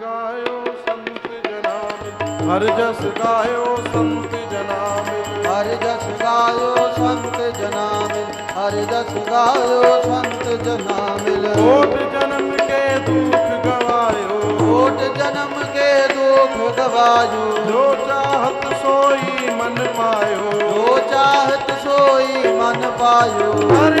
ਗਾਇਓ ਸੰਤ ਜਨਾ ਮਿਲ ਹਰ ਜਸ ਗਾਇਓ ਸੰਤ ਜਨਾ ਮਿਲ ਹਰਿ ਜਸ ਗਾਇਓ ਸੰਤ ਜਨਾ ਮਿਲ ਹਰਿ ਜਸ ਗਾਇਓ ਸੰਤ ਜਨਾ ਮਿਲ ਕੋਟ ਜਨਮ ਕੇ ਦੁਖ ਗਵਾਇਓ। ਕੋਟ ਜਨਮ ਕੇ ਦੁਖ ਗਵਾਜੂ ਜੋ ਚਾਹਤ ਸੋਈ ਮਨ ਪਾਇਓ। ਜੋ ਚਾਹਤ ਸੋਈ ਮਨ ਪਾਇਓ। ਹਰ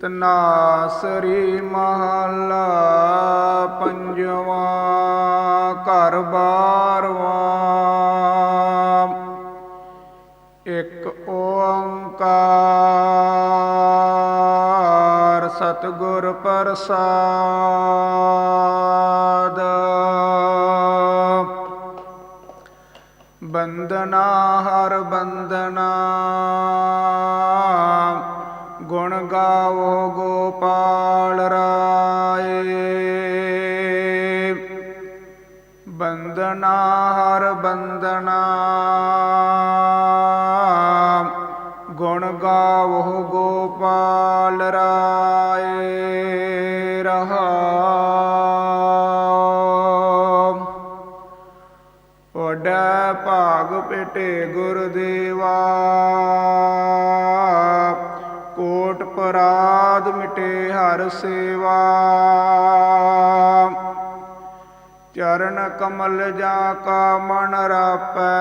ਤਨਾਸਰੀ ਮਹਲਾ ਪੰਜਵਾ ਘਰ ਬਾਰਵਾ। ਇੱਕ ਓੰਕਾਰ ਸਤਿਗੁਰ ਪ੍ਰਸਾਦ। ਬੰਦਨਾ ਹਰ ਬੰਦਨਾ ਗੁਣ ਗਾਵੋ ਗੋਪਾਲ ਰਾਏ। ਬੰਦਨਾ ਹਰ ਬੰਦਨਾ ਗੁਣ ਗਾਵੋ ਗੋਪਾਲ ਰਾਏ ਰਹਾਉ ਵੱਡਾ ਭਾਗ ਪੇਟੇ ਗੁਰਦੇਵਾ। ਹਰ ਸੇਵਾ। ਚਰਨ ਕਮਲ ਜਾ ਕਾ ਮਨ ਰਾਪੈ,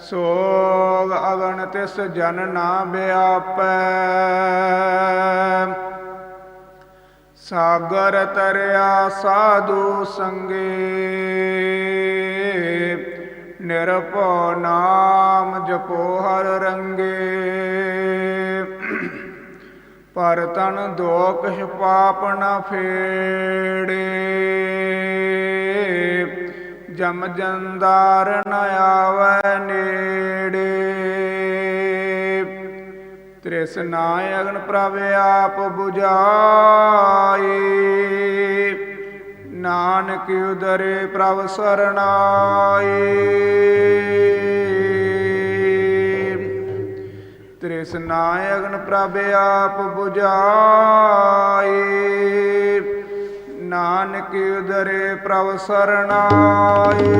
ਸੋਗ ਅਗਣ ਤਿਸ ਜਨ ਨਾ ਬਿਆਪੈ। ਸਾਗਰ ਤਰਿਆ ਸਾਧੂ ਸੰਗੇ, ਨਿਰਭਉ ਨਾਮ ਜਪੋ ਹਰ ਰੰਗੇ। ਪਰ ਤਨ ਦੋਖ ਪਾਪ ਨ ਫੇੜੇ। ਜਮ ਜੰਦਾਰ ਨ ਆਵੈ ਨੇੜੇ। ਤ੍ਰਿਸ਼ਨਾ ਅਗਨ ਪ੍ਰਭ ਆਪ 부ਝਾਈ ਨਾਨਕ ਉਦਰੇ ਪ੍ਰਭ ਸਰਣਾਈ ਤ੍ਰਿਸ਼ਨਾ ਅਗਨ ਪ੍ਰਭ ਆਪ 부ਝਾਈ ਨਾਨਕ ਉਦਰੇ ਪ੍ਰਭ ਸਰਣਾਈ